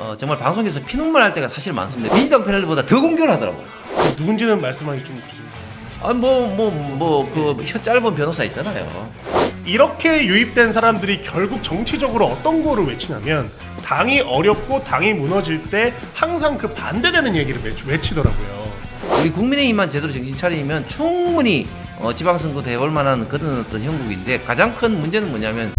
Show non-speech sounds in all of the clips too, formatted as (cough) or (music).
어, 정말 방송에서 피눈물 날 때가 사실 많습니다. 민주당 패널보다 더 공격을 하더라고요. 누군지는 말씀하기 좀 그러십니다. 아, 뭐, 뭐, 뭐, 그, 혀 짧은 변호사 있잖아요. 이렇게 유입된 사람들이 결국 정치적으로 어떤 거를 외치냐면 당이 어렵고 당이 무너질 때 항상 그 반대되는 얘기를 외치, 외치더라고요. 우리 국민의힘만 제대로 정신 차리면 충분히 어, 지방선거 대볼 만한 그런 어떤 형국인데 가장 큰 문제는 뭐냐면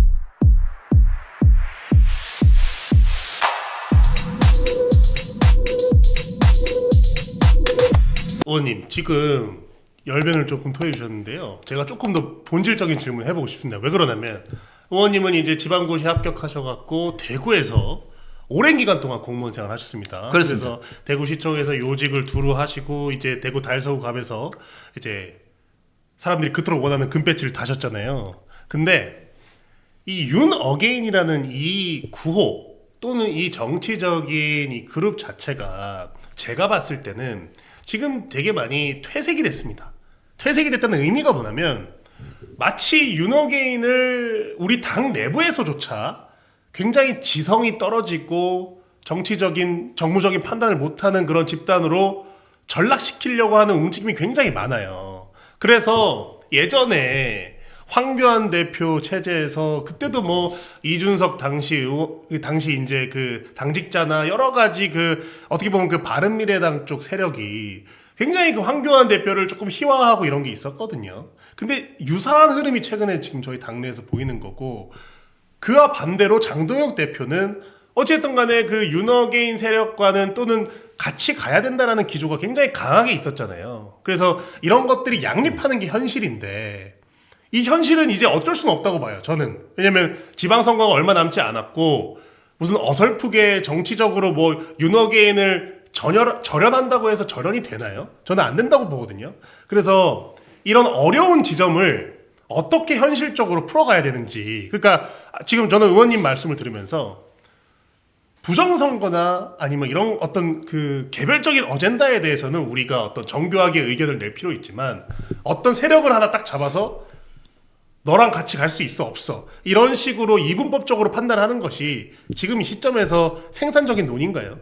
의원님 지금 열변을 조금 토해 주셨는데요. 제가 조금 더 본질적인 질문 해보고 싶습니다. 왜 그러냐면 의원님은 이제 지방고시 합격하셔갖고 대구에서 오랜 기간 동안 공무원 생활 하셨습니다. 그렇습니다. 그래서 대구시청에서 요직을 두루 하시고 이제 대구 달서구갑에서 이제 사람들이 그토록 원하는 금배지를 다셨잖아요. 근데 이 윤 어게인이라는 이 구호 또는 이 정치적인 이 그룹 자체가 제가 봤을 때는 지금 되게 많이 퇴색이 됐습니다. 퇴색이 됐다는 의미가 뭐냐면 마치 윤 어게인을 우리 당 내부에서조차 굉장히 지성이 떨어지고 정치적인 정무적인 판단을 못하는 그런 집단으로 전락시키려고 하는 움직임이 굉장히 많아요. 그래서 예전에 황교안 대표 체제에서 그때도 뭐 이준석 당시 의원- 그 당시 이제 그 당직자나 여러 가지 그 어떻게 보면 그 바른 미래당 쪽 세력이 굉장히 그 황교안 대표를 조금 희화하고 이런 게 있었거든요. 근데 유사한 흐름이 최근에 지금 저희 당내에서 보이는 거고 그와 반대로 장동혁 대표는 어쨌든 간에 그 윤어게인 세력과는 또는 같이 가야 된다라는 기조가 굉장히 강하게 있었잖아요. 그래서 이런 것들이 양립하는 게 현실인데 이 현실은 이제 어쩔 수는 없다고 봐요. 저는 왜냐면 지방선거가 얼마 남지 않았고 무슨 어설프게 정치적으로 뭐 윤어게인을 전열, 절연한다고 해서 절연이 되나요? 저는 안 된다고 보거든요. 그래서 이런 어려운 지점을 어떻게 현실적으로 풀어가야 되는지. 그러니까 지금 저는 의원님 말씀을 들으면서 부정선거나 아니면 이런 어떤 그 개별적인 어젠다에 대해서는 우리가 어떤 정교하게 의견을 낼 필요 있지만 어떤 세력을 하나 딱 잡아서 너랑 같이 갈 수 있어 없어 이런 식으로 이분법적으로 판단하는 것이 지금 이 시점에서 생산적인 논의인가요?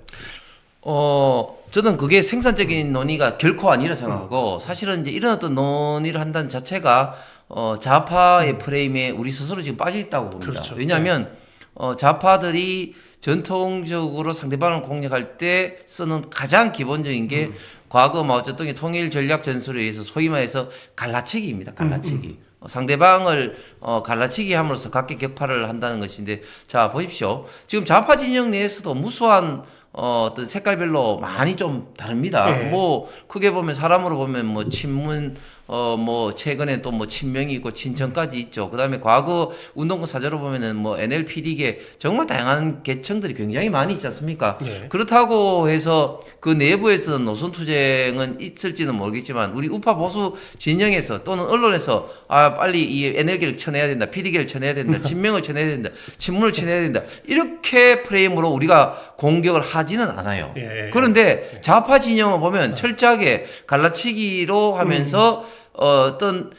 어 저는 그게 생산적인 논의가 결코 아니라 생각하고 사실은 이제 이런 어떤 논의를 한다는 자체가 어 좌파의 프레임에 우리 스스로 지금 빠져 있다고 봅니다. 그렇죠. 왜냐하면 어 좌파들이 전통적으로 상대방을 공략할 때 쓰는 가장 기본적인 게 과거 마오쩌둥의 통일 전략 전술에 의해서 소위 말해서 갈라치기입니다. 갈라치기. 어, 상대방을 어, 갈라치기 함으로써 각계 격파를 한다는 것인데 자 보십시오. 지금 좌파 진영 내에서도 무수한 어, 어떤 색깔별로 많이 좀 다릅니다. 네. 뭐 크게 보면 사람으로 보면 뭐 친문 어 뭐 최근에 또 뭐 친명이 있고 친정까지 있죠. 그다음에 과거 운동권 사저로 보면은 뭐 NLPD계 정말 다양한 계층들이 굉장히 많이 있지 않습니까? 네. 그렇다고 해서 그 내부에서 노선 투쟁은 있을지는 모르겠지만 우리 우파 보수 진영에서 또는 언론에서 아 빨리 이 NL계를 쳐내야 된다, PD계를 쳐내야 된다, (laughs) 친명을 쳐내야 된다, 친문을 쳐내야 된다 이렇게 프레임으로 우리가 공격을 하지는 않아요. 예. 그런데 좌파 진영을 보면 철저하게 갈라치기로 하면서 어, 어떤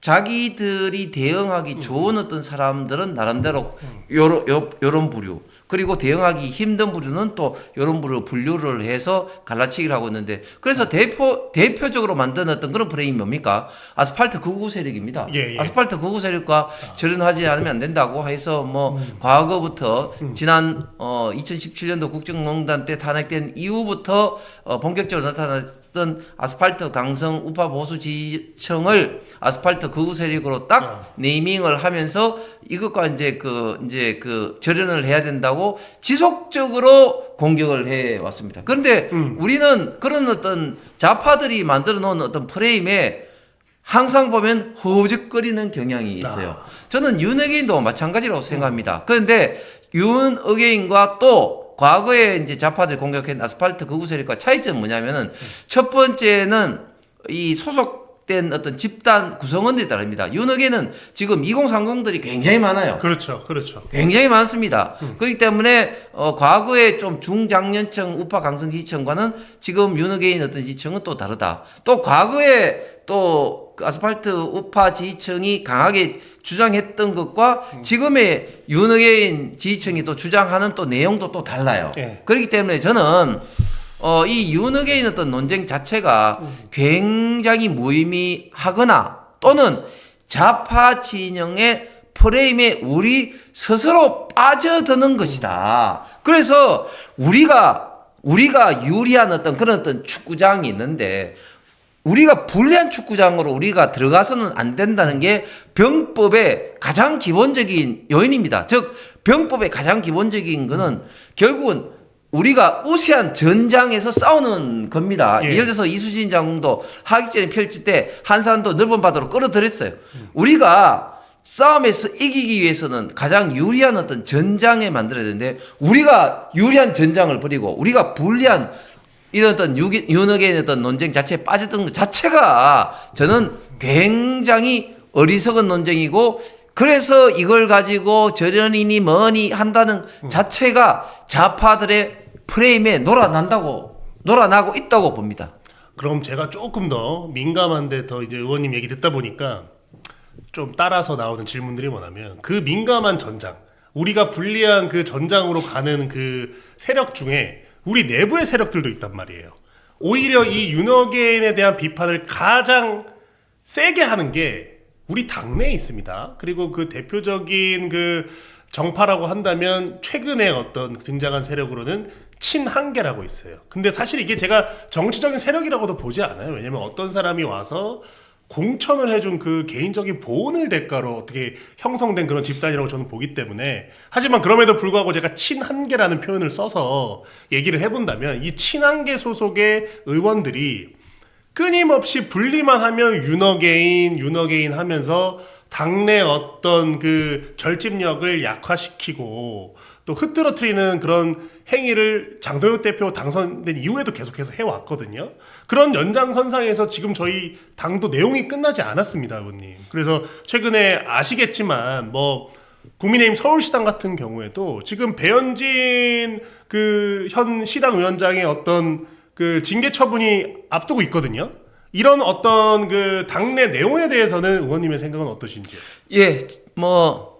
자기들이 대응하기 좋은 어떤 사람들은 나름대로 요런 요, 요런 부류 그리고 대응하기 힘든 부류는 또 요런 부류 분류를 해서 갈라치기를 하고 있는데 그래서 대표 대표적으로 만든 어떤 그런 프레임이 뭡니까? 아스팔트 극우 세력입니다. 예, 예. 아스팔트 극우 세력과 절연하지 않으면 안 된다고 해서 뭐 과거부터 지난 어 2017년도 국정농단 때 탄핵된 이후부터 어 본격적으로 나타났던 아스팔트 강성 우파 보수 지지층을 아스팔트 극우 세력으로 딱 네이밍을 하면서 이것과 이제 그 이제 그 절연을 해야 된다고 지속적으로 공격을 해 왔습니다. 그런데 우리는 그런 어떤 좌파들이 만들어 놓은 어떤 프레임에 항상 보면 허우적거리는 경향이 있어요. 저는 윤어게인도 마찬가지라고 생각합니다. 그런데 윤어게인과 또 과거에 이제 좌파들 공격한 아스팔트 극우 세력과 차이점은 뭐냐면은 첫 번째는 이 소속 된 어떤 집단 구성원들이 다릅니다. 윤어게는 지금 2030들이 굉장히 많아요. 그렇죠, 그렇죠. 굉장히 많습니다. 그렇기 때문에 어, 과거에 좀 중장년층 우파 강성 지지층과는 지금 윤어게인 어떤 지지층은 또 다르다. 또 과거에 또그 아스팔트 우파 지지층이 강하게 주장했던 것과 지금의 윤의인 지지층이 또 주장하는 또 내용도 또 달라요. 예. 그렇기 때문에 저는 어, 이 윤핵의 어떤 논쟁 자체가 굉장히 무의미하거나 또는 좌파 진영의 프레임에 우리 스스로 빠져드는 것이다. 그래서 우리가 우리가 유리한 어떤 그런 어떤 축구장이 있는데 우리가 불리한 축구장으로 우리가 들어가서는 안 된다는 게 병법의 가장 기본적인 요인입니다. 즉 병법의 가장 기본적인 거는 결국은 우리가 우세한 전장에서 싸우는 겁니다. 예. 예를 들어서 이수진 장군도 하기전에 펼칠 때 한산도 넓은 바다로 끌어들였어요. 우리가 싸움에서 이기기 위해서는 가장 유리한 어떤 전장에 만들어야 되는데 우리가 유리한 전장을 버리고 우리가 불리한 이런 어떤 유기- 윤핵의 어떤 논쟁 자체에 빠졌던 것 자체가 저는 굉장히 어리석은 논쟁이고 그래서 이걸 가지고 저련이니 뭐니 한다는 자체가 좌파들의 프레임에 놀아난다고 놀아나고 있다고 봅니다. 그럼 제가 조금 더 민감한데 더 이제 의원님 얘기 듣다 보니까 좀 따라서 나오는 질문들이 뭐냐면 그 민감한 전장 우리가 불리한 그 전장으로 가는 그 세력 중에 우리 내부의 세력들도 있단 말이에요. 오히려 이 윤어게인에 대한 비판을 가장 세게 하는 게 우리 당내에 있습니다. 그리고 그 대표적인 그 정파라고 한다면 최근에 어떤 등장한 세력으로는 친한계라고 있어요. 근데 사실 이게 제가 정치적인 세력이라고도 보지 않아요. 왜냐면 어떤 사람이 와서 공천을 해준 그 개인적인 보온을 대가로 어떻게 형성된 그런 집단이라고 저는 보기 때문에 하지만 그럼에도 불구하고 제가 친한계라는 표현을 써서 얘기를 해본다면 이 친한계 소속의 의원들이 끊임없이 분리만 하면 윤어게인 윤어게인 하면서 당내 어떤 그 결집력을 약화시키고 또 흐트러트리는 그런 행위를 장도혁 대표 당선된 이후에도 계속해서 해왔거든요. 그런 연장선상에서 지금 저희 당도 내용이 끝나지 않았습니다, 의원님. 그래서 최근에 아시겠지만 뭐 국민의힘 서울시당 같은 경우에도 지금 배현진 그 현 시당 위원장의 어떤 그 징계 처분이 앞두고 있거든요. 이런 어떤 그 당내 내용에 대해서는 의원님의 생각은 어떠신지요? 예, 뭐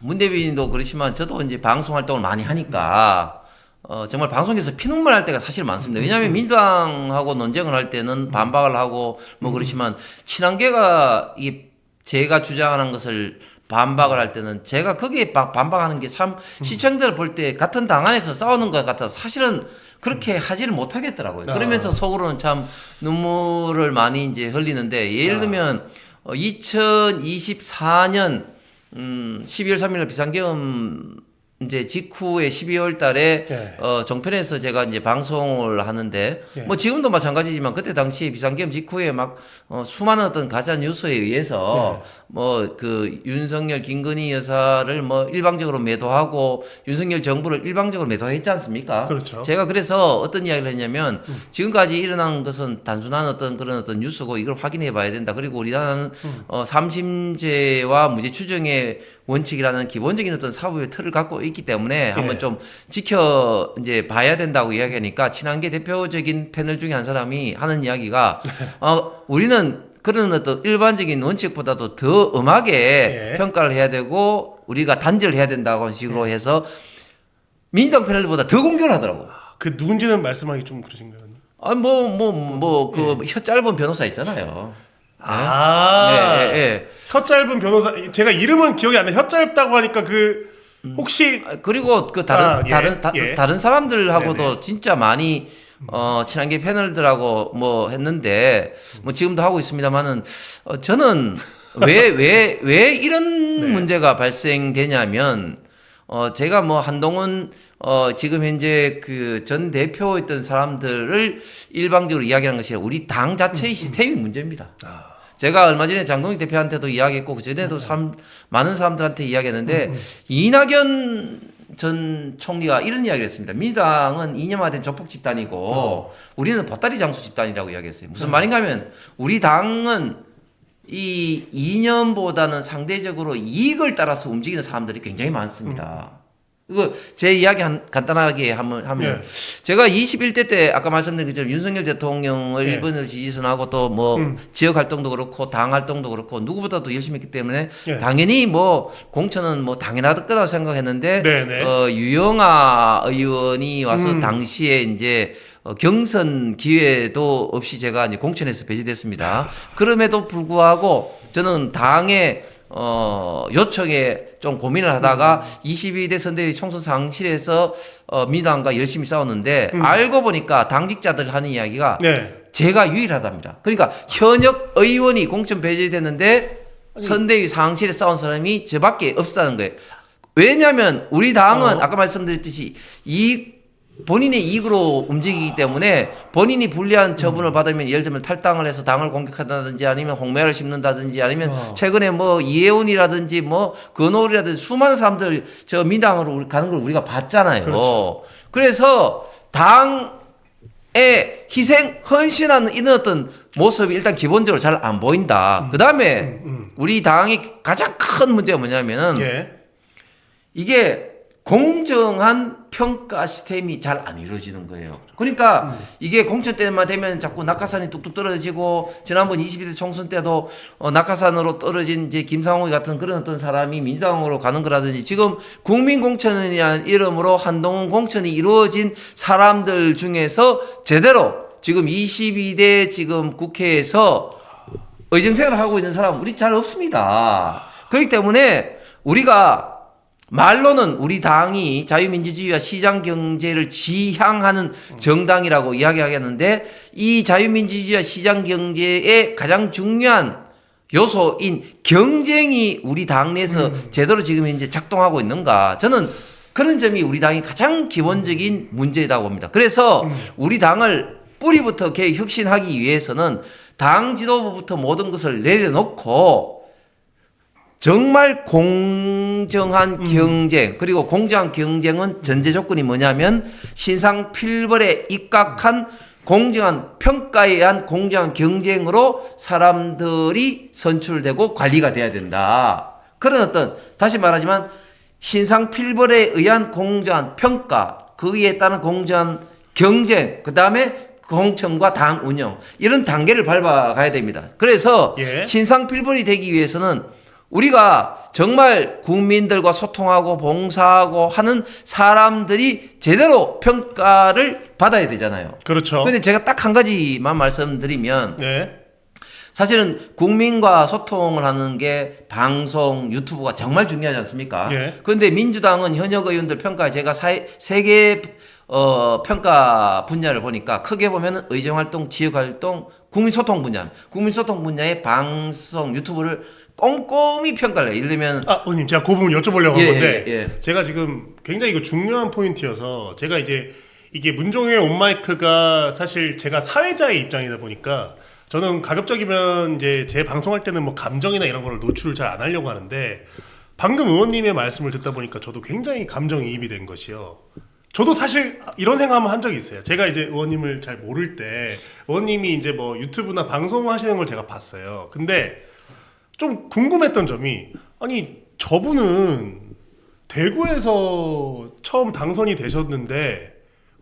문대빈도 그렇지만 저도 이제 방송 활동을 많이 하니까 어, 정말 방송에서 피눈물 날 때가 사실 많습니다. 왜냐하면 민주당하고 논쟁을 할 때는 반박을 하고 뭐 그렇지만 친한계가 이 제가 주장하는 것을 반박을 할 때는 제가 거기에 바- 반박하는 게 참 시청자들 볼때 같은 당 안에서 싸우는 것 같아서 사실은 그렇게 하지를 못하겠더라고요. 아. 그러면서 속으로는 참 눈물을 많이 이제 흘리는데 예를 아. 들면 어, 2024년 음, 12월 3일 비상계엄 이제 직후에 12월 달에 네. 어, 종편에서 제가 이제 방송을 하는데 네. 뭐 지금도 마찬가지지만 그때 당시에 비상계엄 직후에 막 어, 수많은 어떤 가짜 뉴스에 의해서 네. 뭐그 윤석열 김건희 여사를 뭐 일방적으로 매도하고 윤석열 정부를 일방적으로 매도했지 않습니까? 그렇죠. 제가 그래서 어떤 이야기를 했냐면 지금까지 일어난 것은 단순한 어떤 그런 어떤 뉴스고 이걸 확인해 봐야 된다. 그리고 우리나라는 어, 삼심제와 무죄 추정의 원칙이라는 기본적인 어떤 사법의 틀을 갖고 있기 때문에 한번 예. 좀 지켜 이제 봐야 된다고 이야기하니까 친한계 대표적인 패널 중에 한 사람이 하는 이야기가 (laughs) 어, 우리는 그런 어떤 일반적인 원칙보다도 더 엄하게 예. 평가를 해야 되고 우리가 단절을 해야 된다고 하는 식으로 해서 민주당 패널보다 더 공격을 하더라고. 그 누군지는 말씀하기 좀 그러신가요? 의원님? 아, 뭐, 뭐, 뭐, 그, 혀 짧은 변호사 있잖아요. 아, 예, 예, 예. 혀 짧은 변호사 제가 이름은 기억이 안 나. 혀 짧다고 하니까 그 혹시 아, 그리고 그 다른, 아, 예, 다른, 다, 예. 다른 사람들하고도 진짜 많이, 어, 친한계 패널들하고 뭐 했는데, 뭐 지금도 하고 있습니다만은, 어, 저는 왜, (laughs) 왜, 왜 이런 네. 문제가 발생되냐면, 어, 제가 뭐 한동훈, 어, 지금 현재 그 전 대표였던 사람들을 일방적으로 이야기하는 것이 우리 당 자체의 시스템이 문제입니다. 제가 얼마 전에 장동익 대표한테도 이야기했고 그 전에도 참 많은 사람들한테 이야기했는데 이낙연 전 총리가 이런 이야기를 했습니다. 민주당은 이념화된 조폭 집단이고 우리는 보따리 장수 집단이라고 이야기했어요. 무슨 말인가 하면 우리 당은 이 이념보다는 상대적으로 이익을 따라서 움직이는 사람들이 굉장히 많습니다. 이거 제 이야기 한, 간단하게 하면, 하면 예. 제가 21대 때 아까 말씀드린 것처럼 윤석열 대통령을 예. 일본으로 지지선하고 또뭐 음. 지역 활동도 그렇고 당 활동도 그렇고 누구보다도 열심히 했기 때문에 예. 당연히 뭐 공천은 뭐 당연하다 거라고 생각했는데 네네. 어, 유영아 의원이 와서 음. 당시에 이제 어, 경선 기회도 없이 제가 이제 공천에서 배제됐습니다. 그럼에도 불구하고 저는 당의 어, 요청에 좀 고민을 하다가 22대 선대위 총선 상실에서 어, 민주당과 열심히 싸웠는데 알고 보니까 당직자들 하는 이야기가 네. 제가 유일하답니다. 그러니까 현역 의원이 공천 배제됐는데 선대위 상실에 싸운 사람이 저밖에 없다는 거예요. 왜냐하면 우리 당은 어. 아까 말씀드렸듯이 이 본인의 이익으로 움직이기 때문에 본인이 불리한 처분을 받으면 예를 들면 탈당을 해서 당을 공격한다든지 아니면 홍매를 심는다든지 아니면 어. 최근에 뭐 이혜훈이라든지 뭐 건호이라든지 수많은 사람들 저 민당으로 가는 걸 우리가 봤잖아요. 그렇죠. 그래서 당의 희생 헌신하는 이런 어떤 모습이 일단 기본적으로 잘 안 보인다. 그 다음에 우리 당이 가장 큰 문제가 뭐냐면은 예. 이게 공정한 평가 시스템이 잘 안 이루어지는 거예요. 그러니까 이게 공천 때만 되면 자꾸 낙하산이 뚝뚝 떨어지고 지난번 22대 총선 때도 어, 낙하산으로 떨어진 이제 김상호 같은 그런 어떤 사람이 민주당으로 가는 거라든지 지금 국민 공천이라는 이름으로 한동훈 공천이 이루어진 사람들 중에서 제대로 지금 22대 지금 국회에서 의정생활을 하고 있는 사람 우리 잘 없습니다. 그렇기 때문에 우리가 말로는 우리 당이 자유민주주의와 시장 경제를 지향하는 정당이라고 이야기하겠는데 이 자유민주주의와 시장 경제의 가장 중요한 요소인 경쟁이 우리 당 내에서 제대로 지금 현재 작동하고 있는가? 저는 그런 점이 우리 당이 가장 기본적인 문제라고 봅니다. 그래서 우리 당을 뿌리부터 개 혁신하기 위해서는 당 지도부부터 모든 것을 내려놓고 정말 공정한 경쟁 그리고 공정한 경쟁은 전제 조건이 뭐냐면 신상 필벌에 입각한 공정한 평가에 의한 공정한 경쟁으로 사람들이 선출되고 관리가 돼야 된다. 그런 어떤 다시 말하지만 신상 필벌에 의한 공정한 평가 거기에 따른 공정한 경쟁 그 다음에 공천과 당 운영 이런 단계를 밟아가야 됩니다. 그래서 예. 신상 필벌이 되기 위해서는 우리가 정말 국민들과 소통하고 봉사하고 하는 사람들이 제대로 평가를 받아야 되잖아요. 그렇죠. 근데 제가 딱 한 가지만 말씀드리면 네. 사실은 국민과 소통을 하는 게 방송, 유튜브가 정말 중요하지 않습니까? 예. 그런데 민주당은 현역 의원들 평가 제가 세개 어, 평가 분야를 보니까 크게 보면은 의정활동, 지역활동, 국민소통 분야, 국민소통 분야의 방송, 유튜브를 꼼꼼히 평가를 해요. 예를 들면 아, 의원님 제가 그 부분 여쭤보려고 한 예, 건데 예, 예. 제가 지금 굉장히 이거 중요한 포인트여서 제가 이제 이게 문종의 온마이크가 사실 제가 사회자의 입장이다 보니까 저는 가급적이면 이제 제 방송할 때는 뭐 감정이나 이런 거를 노출을 잘 안 하려고 하는데 방금 의원님의 말씀을 듣다 보니까 저도 굉장히 감정이입이 된 것이요. 저도 사실 이런 생각을 한 적이 있어요. 제가 이제 의원님을 잘 모를 때 의원님이 이제 뭐 유튜브나 방송하시는 걸 제가 봤어요. 근데 좀 궁금했던 점이 아니 저분은 대구에서 처음 당선이 되셨는데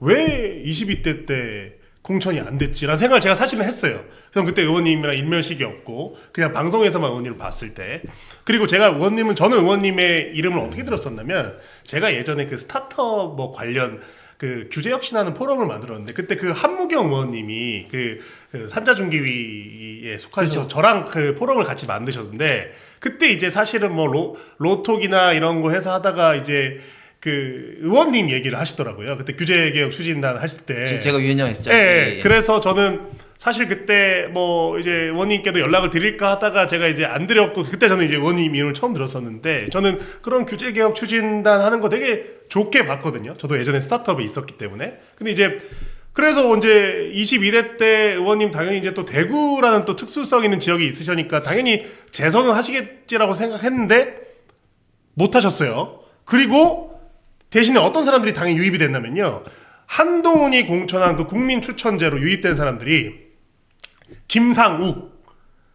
왜 22대 때 공천이 안 됐지라는 생각을 제가 사실은 했어요. 그럼 그때 의원님이랑 일면식이 없고 그냥 방송에서만 의원님을 봤을 때 그리고 제가 의원님은 저는 의원님의 이름을 어떻게 들었었냐면 제가 예전에 그 스타트업 뭐 관련 그 규제 혁신하는 포럼을 만들었는데 그때 그 한무경 의원님이 그, 그 산자중기위에 속하셔서 그렇죠. 저랑 그 포럼을 같이 만드셨는데 그때 이제 사실은 뭐 로, 로톡이나 이런 거 해서 하다가 이제 그 의원님 얘기를 하시더라고요. 그때 규제 개혁 추진단 하실 때 제- 제가 위원장했었죠. 예, 예, 예. 그래서 저는 사실 그때 뭐 이제 의원님께도 연락을 드릴까 하다가 제가 이제 안 드렸고 그때 저는 이제 의원님 이름을 처음 들었었는데 저는 그런 규제 개혁 추진단 하는 거 되게 좋게 봤거든요. 저도 예전에 스타트업에 있었기 때문에. 근데 이제 그래서 이제 22대 때 의원님 당연히 이제 또 대구라는 또 특수성 있는 지역이 있으시니까 당연히 재선은 하시겠지라고 생각했는데 못 하셨어요. 그리고 대신에 어떤 사람들이 당에 유입이 됐냐면요. 한동훈이 공천한 그 국민 추천제로 유입된 사람들이 김상욱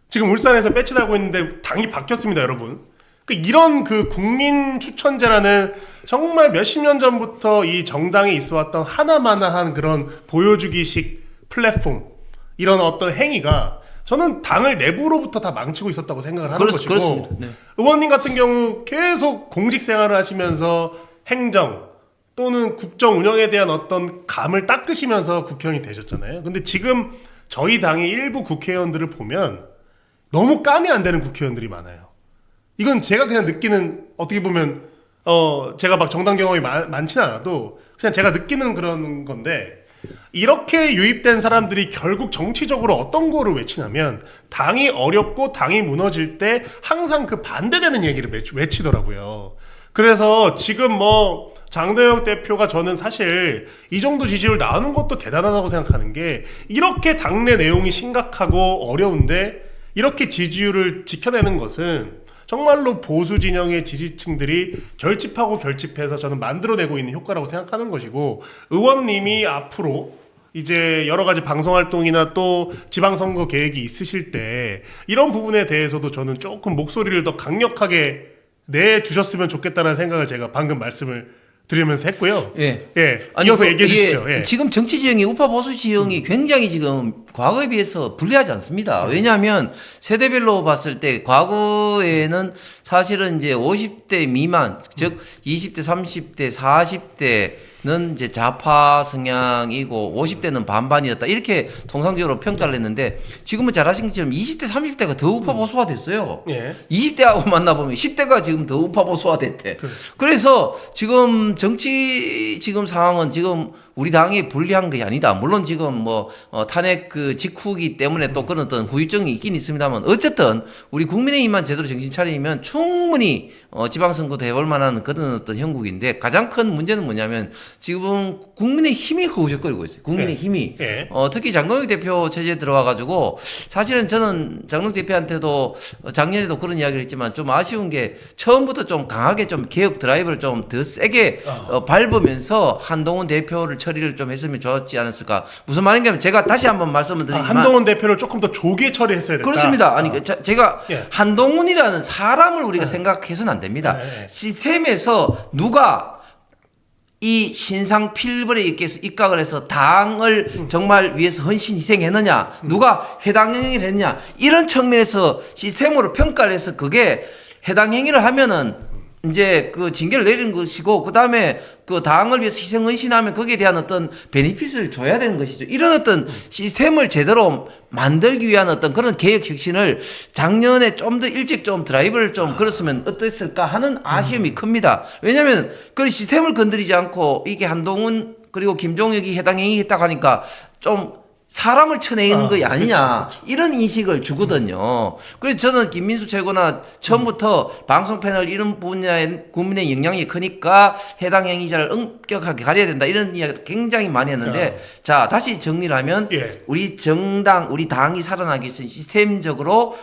지금 울산에서 배치 달고 있는데 당이 바뀌었습니다, 여러분. 그 이런 그 국민 추천제라는 정말 몇십 년 전부터 이 정당에 있어 왔던 하나마나한 그런 보여주기식 플랫폼 이런 어떤 행위가 저는 당을 내부로부터 다 망치고 있었다고 생각을 하는 그렇, 것이고 그렇습니다. 네. 의원님 같은 경우 계속 공직 생활을 하시면서 행정 또는 국정 운영에 대한 어떤 감을 닦으시면서 국회의원이 되셨잖아요. 근데 지금 저희 당의 일부 국회의원들을 보면 너무 감이 안 되는 국회의원들이 많아요. 이건 제가 그냥 느끼는 어떻게 보면 어 제가 막 정당 경험이 많, 많지는 않아도 그냥 제가 느끼는 그런 건데 이렇게 유입된 사람들이 결국 정치적으로 어떤 거를 외치냐면 당이 어렵고 당이 무너질 때 항상 그 반대되는 얘기를 외치, 외치더라고요. 그래서 지금 뭐 장대혁 대표가 저는 사실 이 정도 지지율 나오는 것도 대단하다고 생각하는 게 이렇게 당내 내용이 심각하고 어려운데 이렇게 지지율을 지켜내는 것은 정말로 보수 진영의 지지층들이 결집하고 결집해서 저는 만들어내고 있는 효과라고 생각하는 것이고 의원님이 앞으로 이제 여러 가지 방송 활동이나 또 지방 선거 계획이 있으실 때 이런 부분에 대해서도 저는 조금 목소리를 더 강력하게 내 주셨으면 좋겠다는 생각을 제가 방금 말씀을 드리면서 했고요. 예. 예, 아니, 이어서 그, 얘기해 주시죠. 예. 지금 정치 지형이 우파 보수 지형이 굉장히 지금 과거에 비해서 불리하지 않습니다. 네. 왜냐하면 세대별로 봤을 때 과거에는 사실은 이제 50대 미만, 즉 20대, 30대, 40대 는 이제 좌파 성향이고 50대는 반반이었다. 이렇게 통상적으로 평가를 했는데 지금은 잘 아신 것처럼 20대, 30대가 더 우파 보수화 됐어요. 예. 20대하고 만나보면 10대가 지금 더 우파 보수화 됐대. 그렇죠. 그래서 지금 정치 지금 상황은 지금 우리 당이 불리한 게 아니다. 물론 지금 뭐 어, 탄핵 그 직후기 때문에 또 그런 어떤 후유증이 있긴 있습니다만 어쨌든 우리 국민의힘만 제대로 정신 차리면 충분히 어, 지방선거도 해볼 만한 그런 어떤 형국인데 가장 큰 문제는 뭐냐면 지금 국민의 힘이 허우적거리고 있어요. 국민의 힘이 예. 어, 특히 장동혁 대표 체제에 들어와가지고 사실은 저는 장동혁 대표한테도 어, 작년에도 그런 이야기를 했지만 좀 아쉬운 게 처음부터 좀 강하게 좀 개혁 드라이브를 좀 더 세게 어, 밟으면서 한동훈 대표를 처리를 좀 했으면 좋았지 않았을까. 무슨 말인가 하면 제가 다시 한번 말씀을 아, 드리지만 한동훈 대표를 조금 더 조기에 처리했어야 됐다. 그렇습니다. 아니 아. 그 자- 제가 예. 한동훈이라는 사람을 우리가 생각해서는 안 됩니다. 네. 시스템에서 누가 이 신상 필벌에 입게서 입각을 해서 당을 정말 위해서 헌신 희생했느냐, 누가 해당 행위를 했냐? 이런 측면에서 시스템으로 평가를 해서 그게 해당 행위를 하면은 이제 그 징계를 내리는 것이고 그 다음에 그 당을 위해서 희생 헌신하면 거기에 대한 어떤 베니핏을 줘야 되는 것이죠. 이런 어떤 시스템을 제대로 만들기 위한 어떤 그런 개혁 혁신을 작년에 좀 더 일찍 좀 드라이브를 좀 걸었으면 어땠을까 하는 아쉬움이 큽니다. 왜냐하면 그 시스템을 건드리지 않고 이게 한동훈 그리고 김종혁이 해당 행위했다고 하니까 좀 사람을 쳐내는 아, 거 아니냐 그렇죠, 이런 인식을 주거든요. 그래서 저는 김민수 최고나 처음부터 방송 패널 이런 분야에 국민의 영향이 크니까 해당 행위자를 엄격하게 가려야 된다 이런 이야기도 굉장히 많이 했는데 자 다시 정리를 하면 예. 우리 정당 우리 당이 살아나기 위해서 시스템적으로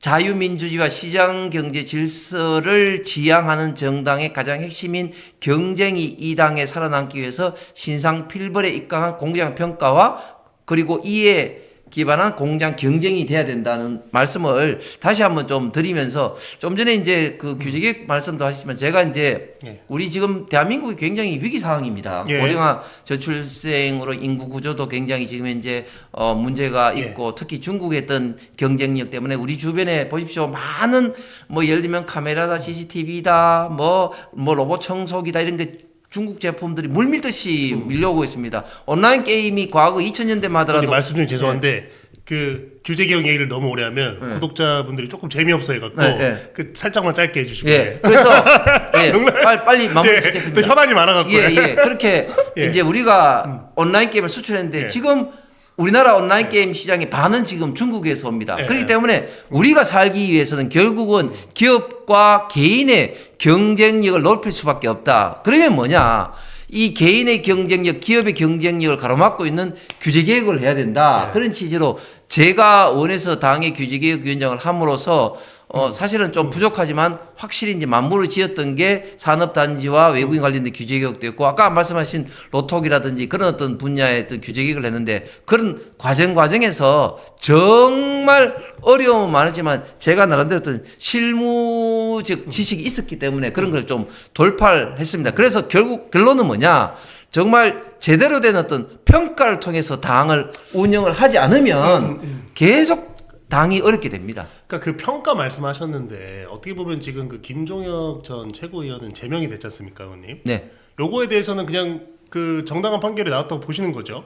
자유민주주의와 시장 경제 질서를 지향하는 정당의 가장 핵심인 경쟁이 이 당에 살아남기 위해서 신상 필벌에 입각한 공정 평가와 그리고 이에 기반한 공장 경쟁이 돼야 된다는 말씀을 다시 한번 좀 드리면서 좀 전에 이제 그 규제개혁 말씀도 하시지만 제가 이제 예. 우리 지금 대한민국이 굉장히 위기 상황입니다. 예. 고령화 저출생으로 인구 구조도 굉장히 지금 현재 어 문제가 예. 있고 특히 중국의 어떤 경쟁력 때문에 우리 주변에 보십시오 많은 뭐 예를 들면 카메라다 CCTV다 뭐 뭐 로봇 청소기다 이런 게 중국 제품들이 물밀듯이 밀려오고 있습니다. 온라인 게임이 과거 2000년대만 아니, 하더라도 말씀 중에 죄송한데 그 규제 개혁 얘기를 너무 오래 하면 네. 구독자분들이 조금 재미없어 해갖고 네, 네. 그 살짝만 짧게 해주시고 예 그래서 (laughs) 예, 빨리 빨리 마무리 예, 짓겠습니다. 또 현안이 많아갖고 예, 예. 그렇게 (laughs) 예. 이제 우리가 온라인 게임을 수출했는데 예. 지금 우리나라 온라인 게임 시장의 반은 지금 중국에서 옵니다. 예. 그렇기 때문에 우리가 살기 위해서는 결국은 기업과 개인의 경쟁력을 높일 수밖에 없다. 그러면 뭐냐? 이 개인의 경쟁력, 기업의 경쟁력을 가로막고 있는 규제 개혁을 해야 된다. 예. 그런 취지로 제가 원해서 당의 규제 개혁 위원장을 함으로써 어 사실은 좀 부족하지만 확실히 이제 만물을 지었던 게 산업단지와 외국인 관련된 규제 개혁도 있고 아까 말씀하신 로톡이라든지 그런 어떤 분야의 어떤 규제 개혁을 했는데 그런 과정 과정에서 정말 어려움은 많았지만 제가 나름대로 어떤 실무적 지식이 있었기 때문에 그런 걸 좀 돌파를 했습니다. 그래서 결국 결론은 뭐냐? 정말 제대로 된 어떤 평가를 통해서 당을 운영을 하지 않으면 계속 당이 어렵게 됩니다. 그러니까 그 평가 말씀하셨는데 어떻게 보면 지금 그 김종혁 전 최고위원은 제명이 됐지 않습니까, 의원님? 네. 요거에 대해서는 그냥 그 정당한 판결이 나왔다고 보시는 거죠?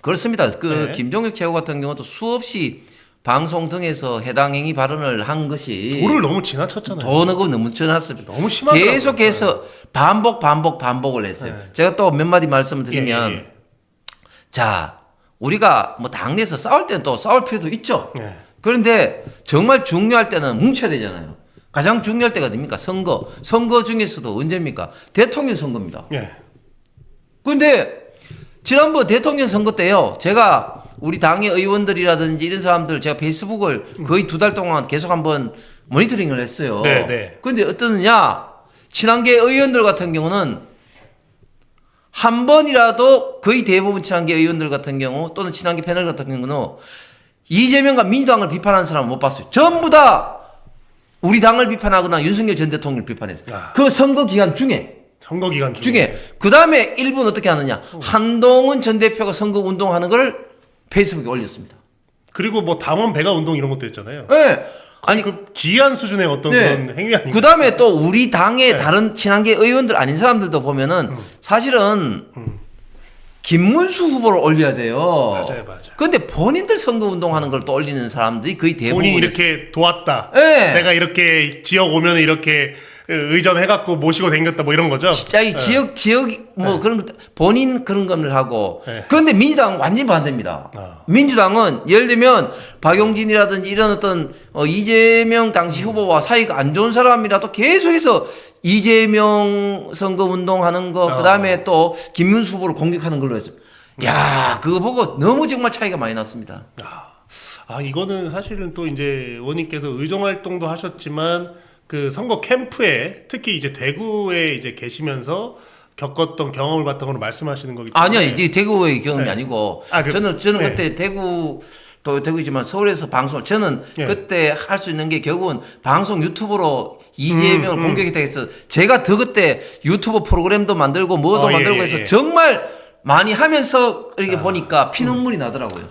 그렇습니다. 그 네. 김종혁 최고 같은 경우도 수없이 방송 등에서 해당 행위 발언을 한 것이 도를 너무 지나쳤잖아요. 도너고 너무 쳐놨습니다. 너무 심하더라고요. 계속해서 반복 반복 반복을 했어요. 네. 제가 또 몇 마디 말씀을 드리면 예, 예, 자 우리가 뭐 당내에서 싸울 때는 또 싸울 필요도 있죠. 예. 예. 그런데 정말 중요할 때는 뭉쳐야 되잖아요. 가장 중요할 때가 어딥니까? 선거. 선거 중에서도 언제입니까? 대통령 선거입니다. 예. 근데 지난번 대통령 선거 때요. 제가 우리 당의 의원들이라든지 이런 사람들 제가 페이스북을 거의 두 달 동안 계속 한번 모니터링을 했어요. 네, 네. 근데 어떠느냐? 친한계 의원들 같은 경우는 한 번이라도 거의 대부분 친한계 의원들 같은 경우 또는 친한계 패널 같은 경우는 이재명과 민주당을 비판하는 사람은 못 봤어요. 전부 다 우리 당을 비판하거나 윤석열 전 대통령을 비판했어요. 아. 그 선거 기간 중에 선거 기간 중에, 중에 그 다음에 일부는 어떻게 하느냐 한동훈 전 대표가 선거 운동하는 걸 페이스북에 올렸습니다. 그리고 뭐 당원 배가 운동 이런 것도 했잖아요. 네. 아니 그 기이한 수준의 어떤 네. 그런 행위 아닌가? 그 다음에 또 우리 당의 네. 다른 친한계 의원들 아닌 사람들도 보면은 사실은 김문수 후보를 올려야 돼요. 맞아요, 맞아요. 근데 본인들 선거 운동 하는 걸 또 올리는 사람들이 거의 대부분 본인이 이렇게 도왔다. 네. 내가 이렇게 지역 오면 이렇게 의전해갖고 모시고 다녔다 뭐 이런 거죠. 진짜 이 네. 지역 지역 뭐 그런 것- 본인 그런 거를 하고 네. 그런데 민주당은 완전히 반대입니다. 아. 민주당은 예를 들면 박용진이라든지 이런 어떤 어, 이재명 당시 후보와 사이가 안 좋은 사람이라도 계속해서 이재명 선거 운동하는 거 아. 그다음에 또 김문수 후보를 공격하는 걸로 했어요. 야 그거 보고 너무 정말 차이가 많이 났습니다. 아 이거는 사실은 또 이제 의원님께서 의정 활동도 하셨지만 그 선거 캠프에 특히 이제 대구에 이제 계시면서 겪었던 경험을 바탕으로 말씀하시는 거기 때문에 아니요 이게 대구의 경험이 네. 아니고 아, 그- 저는 저는 네. 그때 대구 또 대구지만 서울에서 방송을 저는 네. 그때 할 수 있는 게 결국은 방송 유튜브로 이재명을 음, 음. 공격했다 해서 제가 더 그때 유튜브 프로그램도 만들고 뭐도 어, 예, 만들고 예, 해서 예. 정말 많이 하면서 이렇게 아, 보니까 피눈물이 나더라고요.